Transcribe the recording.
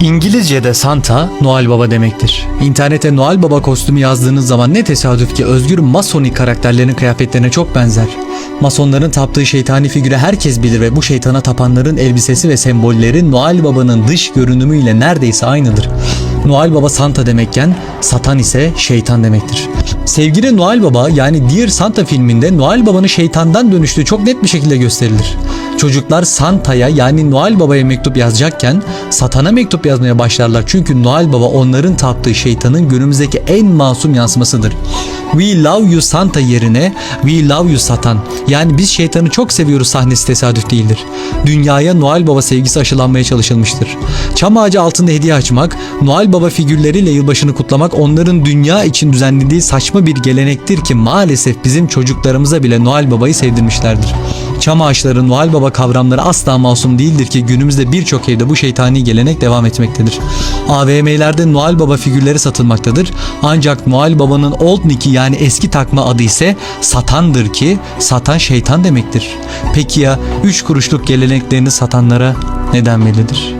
İngilizce'de Santa Noel Baba demektir. İnternete Noel Baba kostümü yazdığınız zaman ne tesadüf ki özgür Masonik karakterlerin kıyafetlerine çok benzer. Masonların taptığı şeytani figürü herkes bilir ve bu şeytana tapanların elbisesi ve sembolleri Noel Baba'nın dış görünümüyle neredeyse aynıdır. Noel Baba Santa demekken Satan ise şeytan demektir. Sevgili Noel Baba yani Dear Santa filminde Noel Baba'nın şeytandan dönüştüğü çok net bir şekilde gösterilir. Çocuklar Santa'ya yani Noel Baba'ya mektup yazacakken Satan'a mektup yazmaya başlarlar. Çünkü Noel Baba onların taptığı şeytanın günümüzdeki en masum yansımasıdır. We love you Santa yerine We love you Satan. Yani biz şeytanı çok seviyoruz sahnesi tesadüf değildir. Dünyaya Noel Baba sevgisi aşılanmaya çalışılmıştır. Çam ağacı altında hediye açmak, Noel Baba figürleriyle yılbaşını kutlamak onların dünya için düzenlediği saçma bir gelenektir ki maalesef bizim çocuklarımıza bile Noel Baba'yı sevdirmişlerdir. Çam ağaçları Noel Baba kavramları asla masum değildir ki günümüzde birçok evde bu şeytani gelenek devam etmektedir. AVM'lerde Noel Baba figürleri satılmaktadır. Ancak Noel Baba'nın Old Nick'i yani eski takma adı ise satandır ki satan şeytan demektir. Peki ya 3 kuruşluk geleneklerini satanlara ne denmelidir?